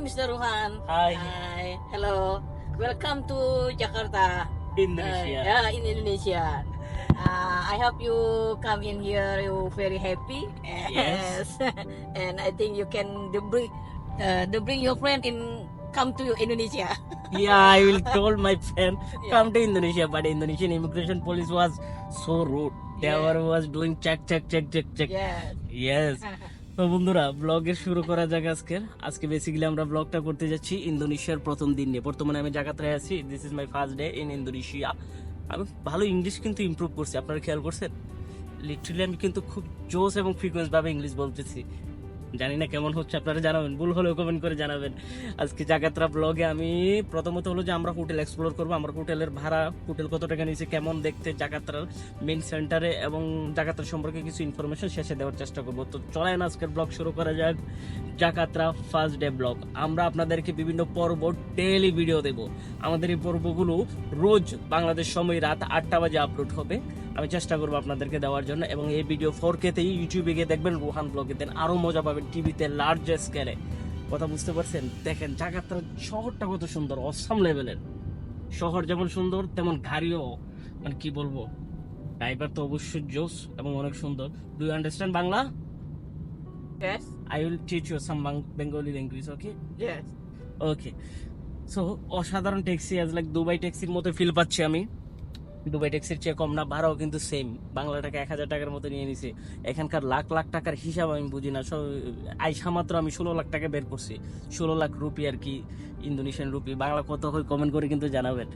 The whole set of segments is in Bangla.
Mr. Ruhan. Hi. Hi. Hello. Welcome to Jakarta. Indonesia. Uh, yeah, in Indonesia. Uh, I hope you come in here. You very happy. Yes. and I think you can bring uh, bring your friend in come to Indonesia. yeah, I will told my friend come to Indonesia, but Indonesian immigration police was so rude. They Yeah. were was doing check, check, check, check, check. yes. Yes. তো বন্ধুরা ব্লগের শুরু করা যাক আজকের। আজকে বেসিক্যালি আমরা ব্লগটা করতে যাচ্ছি ইন্দোনেশিয়ার প্রথম দিন নিয়ে। বর্তমানে আমি জাকাতায় আছি। This is my first day in Indonesia আমি ভালো ইংলিশ কিন্তু ইমপ্রুভ করছি, আপনারা খেয়াল করছেন? লিটারালি আমি কিন্তু খুব জোস এবং ফ্রিকোয়েন্স ভাবে ইংলিশ বলতেছি। জানি না কেমন হচ্ছে, আপনারা জানাবেন। ভুল হলেও কমেন্ট করে জানাবেন। আজকে জাগাত্রা ব্লগে আমি প্রথমত হলো যে আমরা হোটেল এক্সপ্লোর করব। আমরা হোটেলের ভাড়া হোটেল কত টাকা নিয়েছে, কেমন দেখতে জাগাত্রার মেন সেন্টারে এবং জাগাত্রা সম্পর্কে কিছু ইনফরমেশন শেষে দেওয়ার চেষ্টা করব। তো চলেন আজকের ব্লগ শুরু করা যাক। জাকাত্রা ফার্স্ট ডে ব্লগ আমরা আপনাদেরকে বিভিন্ন পর্ব ডেইলি ভিডিও দেব। আমাদের এই পর্বগুলো রোজ বাংলাদেশ সময় রাত আটটা বাজে আপলোড হবে। আমি চেষ্টা করব আপনাদেরকে দেওয়ার জন্য এবং এই ভিডিও ফোর কেতেই ইউটিউবে গিয়ে দেখবেন রোহান ব্লগে দেন আরও মজা পাবেন টিভিতে লার্জ স্কেলে কথা বুঝতে পারছেন? দেখেন জাকাত্রা শহরটা কত সুন্দর অসাম লেভেলের শহর যেমন সুন্দর তেমন গাড়িও মানে কি বলব? ড্রাইভার তো অবশ্যই জোস এবং অনেক সুন্দর। Do you understand Bangla? Yes. I will teach you some Bengali language okay Yes. Okay so অসাধারণ ট্যাক্সি আজ লাইক দুবাই ট্যাক্সির মতো ফিল পাচ্ছি আমি। দুবাই ট্যাক্সির চেয়ে কম না, ভাড়াও কিন্তু সেম বাংলা টাকা এক হাজার টাকার মতো নিয়ে নিছে। এখানকার লাখ লাখ টাকার হিসাব আমি বুঝি না, সব আইসা মাত্র আমি ষোলো লাখ টাকা বের করছি। ষোলো লাখ রুপি আর কি, ইন্দোনেশিয়ান রুপি। বাংলা কত হয় কমেন্ট করে কিন্তু জানাবেন।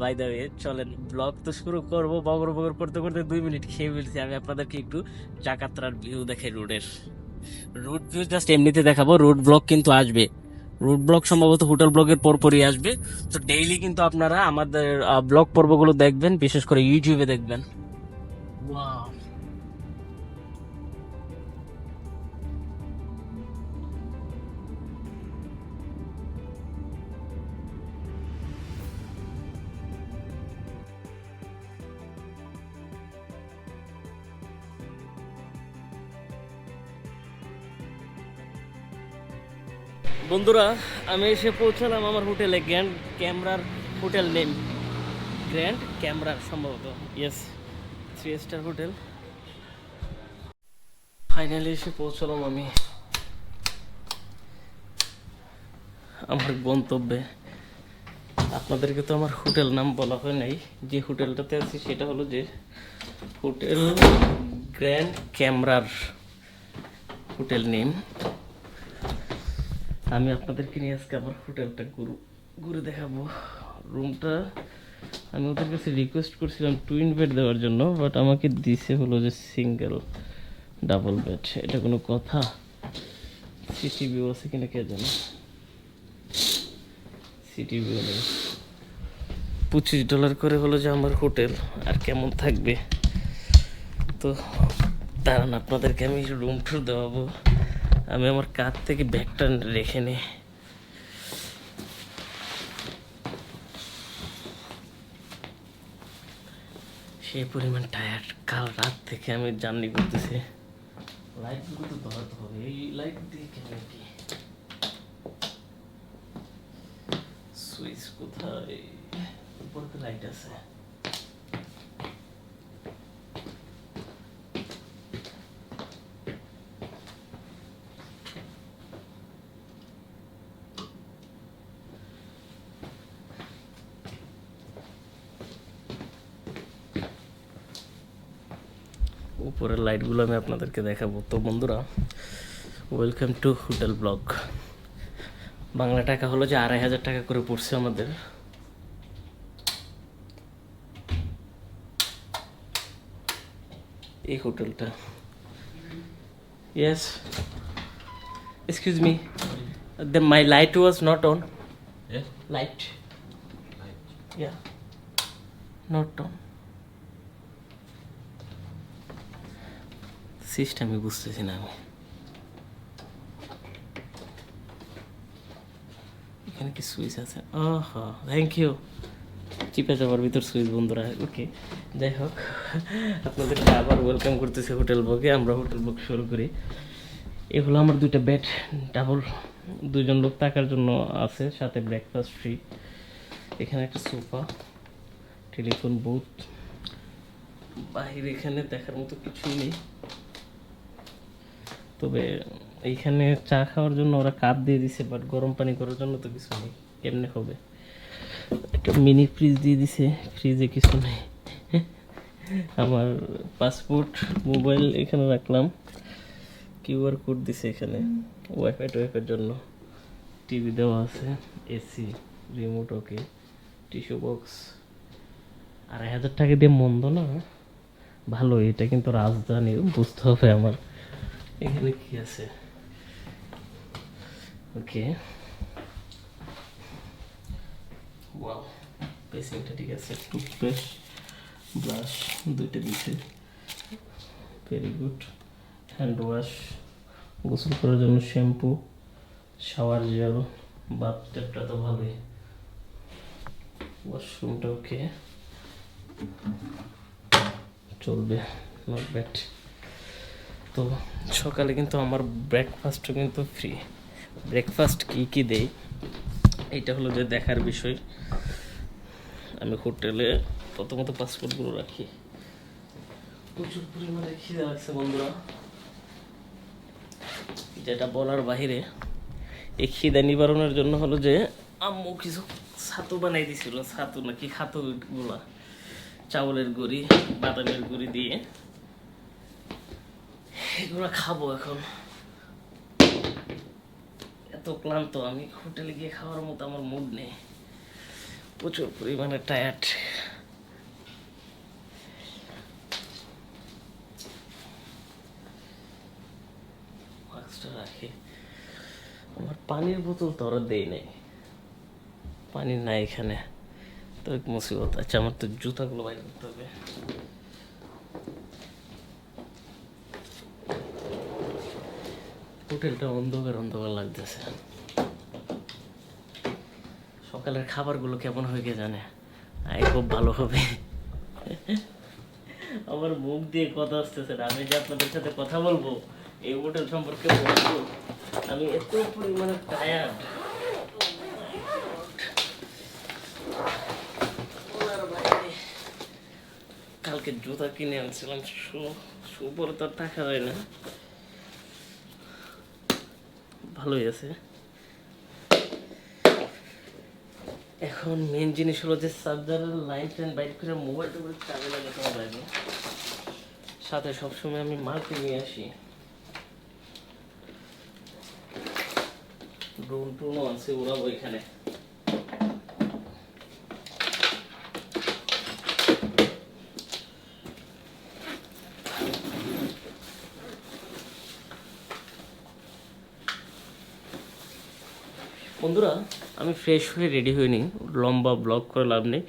বাই দ্য ওয়ে চলেন ব্লগ তো শুরু করব। বগর বগর করতে করতে দুই মিনিট খেয়ে ফেলছি। আমি আপনাদেরকে একটু জাকাত্রার ভিউ দেখে রোডের রুট ভিউ জাস্ট এমনিতে দেখাবো। রুট ব্লগ কিন্তু আসবে। রুট ব্লগ সম্ভবত হোটেল ব্লগের পরপরই আসবে তো ডেইলি কিন্তু আপনারা আমাদের ব্লগ পর্বগুলো দেখবেন, বিশেষ করে ইউটিউবে দেখবেন Wow. বন্ধুরা, আমি এসে পৌঁছালাম আমার হোটেলে গ্র্যান্ড ক্যামরার হোটেল নেম। গ্র্যান্ড ক্যামরার সম্ভবত yes three star hotel. Finally এসে পৌঁছালাম আমি আমার গন্তব্যে। আপনাদেরকে তো আমার হোটেল নাম বলা হয় নাই। যে হোটেলটাতে আছি সেটা হলো যে হোটেল গ্র্যান্ড ক্যামরার হোটেল নেম। আমি আপনাদেরকে নিয়ে আজকে আমার হোটেলটা ঘুরু, ঘুরে দেখাবো। রুমটা আমি ওদের কাছে রিকোয়েস্ট করছিলাম টুইন বেড দেওয়ার জন্য বাট আমাকে দিছে হলো যে সিঙ্গেল ডাবল বেড এটা কোনো কথা? সিটিভিউ আছে কিনা কে জানে? সিটিভিউ নেই। পঁচিশ ডলার করে হলো যে আমার হোটেল, আর কেমন থাকবে? তো দাঁড়ান, আপনাদেরকে আমি রুম টুর দেওয়াবো। আমি আমার কাঁধ থেকে ব্যাগটা রেখে নিই সেই পরিমাণ টায়ার্ড কাল রাত থেকে আমি জার্নি করতেছি। লাইটগুলো তো ধরাতে হবে। এই লাইট দিয়ে কেন কি সুইচ কোথায়? উপরে লাইট আছে। উপরের লাইটগুলো আমি আপনাদেরকে দেখাবো। তো বন্ধুরা welcome to hotel vlog Bangla টাকা হলো যে আড়াই হাজার টাকা করে পড়ছে আমাদের। এই হোটেলটা। Yes excuse me the my light was not on Yes? light yeah not সিস্টেমই বুঝতেছি না আমি। এখানে কি সুইচ আছে? ও থ্যাংক ইউ চিপে যাওয়ার ভিতর সুইচ, বন্ধুরা। ওকে যাই হোক, আপনাদেরকে আবার ওয়েলকাম করতেছি হোটেল বুকে আমরা হোটেল বুক শুরু করি। এ হলো আমার দুইটা বেড ডাবল দুজন লোক থাকার জন্য আছে, সাথে ব্রেকফাস্ট ফ্রি এখানে একটা সোফা টেলিফোন বুথ বাইরে এখানে দেখার মতো কিছুই নেই। তবে এইখানে চা খাওয়ার জন্য ওরা কাপ দিয়ে দিছে বাট গরম পানি করার জন্য তো কিছু নেই। কেমনে হবে? একটা মিনি ফ্রিজ দিয়ে দিছে ফ্রিজে কিছু নেই। আমার পাসপোর্ট মোবাইল এখানে রাখলাম। কিউআর কোড দিছে এখানে। ওয়াইফাই টোয়াইফাইয়ের জন্য। টিভি দেওয়া আছে AC remote okay tissue box আড়াই হাজার টাকা দিয়ে মন্দ না? ভালো, এটা কিন্তু রাজধানী, বুঝতে হবে আমার। এখানে কি আছে? ওকে ওয়াও পেসিংটা ঠিক আছে। টুথপেস্ট ব্রাশ দুইটা দিছে। ভেরি গুড হ্যান্ড ওয়াশ গোসল করার জন্য শ্যাম্পু শাওয়ার জেল বাথ ট্যাপটা তো ভালোই। ওয়াশরুমটা ওকে চলবে নট ব্যাড তো সকালে কিন্তু আমার ব্রেকফাস্টও কিন্তু ফ্রি ব্রেকফাস্ট কি কি দেই? এটা হলো যে দেখার বিষয়। আমি হোটেলে প্রথমত পাসপোর্টগুলো রাখি। প্রচুর পরিমাণে খিদে লাগছে বন্ধুরা। যেটা বলার বাহিরে, এই খিদে নিবারণের জন্য হলো যে আম্মু কিছু ছাতু বানাই দিছিল। ছাতু নাকি খাতু গুলা চাউলের গুঁড়ি, বাদামের গুঁড়ি দিয়ে। এগুলো খাব এখন। এত ক্লান্ত, আমি হোটেলে গিয়ে খাওয়ার মতো আমার মুড নেই। প্রচুর পরিমাণে টায়ার্ড রাখি। আমার পানির বোতল তো ওরা দেই নাই। পানি নাই এখানে। তো মুসিবত আচ্ছা আমার তো জুতাগুলো বাইর করতে হবে। হোটেলটা অন্ধকার অন্ধকার লাগতেছে। সকালের খাবারগুলো কেমন হয়ে গিয়ে জানে? আই খুব ভালো হবে। আমার মুখ দিয়ে কথা আসতেছে না, আমি যে আপনাদের সাথে কথা বলব, এই হোটেল সম্পর্কে বলব, আমি এত পরিমাণে টায়ার্ড কালকে জুতা কিনে আনছিলাম শু শু পরে তো থাকা যায় না। ভালোই আছে। এখন মেন জিনিস হলো যে চার্জারের লাইন টাইন বাইর করে মোবাইল টোবাইল চার্জে লাগাতে হবে। সাথে সবসময় আমি মালকে নিয়ে আসি। ড্রোন টোনও আছে, ওরাও এখানে বন্ধুরা, আমি ফ্রেশ হয়ে রেডি হইনি। লম্বা ব্লগ করে লাভ নেই।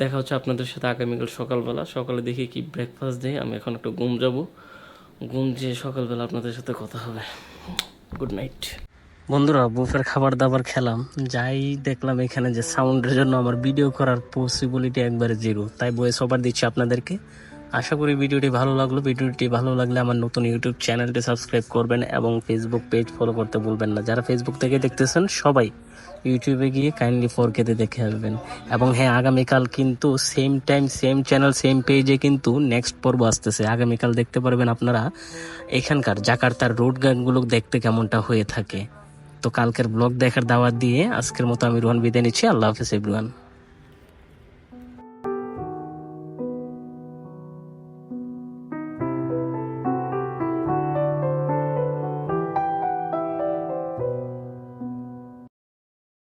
দেখা হচ্ছে আপনাদের সাথে আগামীকাল সকালবেলা। সকালে দেখি কি ব্রেকফাস্ট দেয় আমি এখন একটু ঘুম যাব। ঘুম যেয়ে সকালবেলা আপনাদের সাথে কথা হবে। গুড নাইট বন্ধুরা বুফের খাবার দাবার খেলাম। যাই দেখলাম এখানে যে সাউন্ডের জন্য আমার ভিডিও করার পসিবিলিটি একবারে জিরো তাই বয়স সবার দিচ্ছি আপনাদেরকে। আশা করি ভিডিওটি ভালো লাগল। ভিডিওটি ভালো লাগলে আমার নতুন ইউটিউব চ্যানেলটি সাবস্ক্রাইব করবেন এবং ফেসবুক পেজ ফলো করতে ভুলবেন না। যারা ফেসবুক থেকে দেখতেছেন, সবাই ইউটিউবে গিয়ে কাইন্ডলি ফোর কেতে দেখে আসবেন। এবং হ্যাঁ আগামীকাল কিন্তু same time same channel same পেজে কিন্তু নেক্সট পর্ব আসতেছে। আগামীকাল দেখতে পারবেন আপনারা এখানকার জাকার্তার রোড গানগুলো দেখতে কেমনটা হয়ে থাকে। তো কালকের ব্লগ দেখার দাওয়াত দিয়ে আজকের মতো আমি রোহান বিদায় নিচ্ছি। আল্লাহ হাফিজ এভরিওয়ান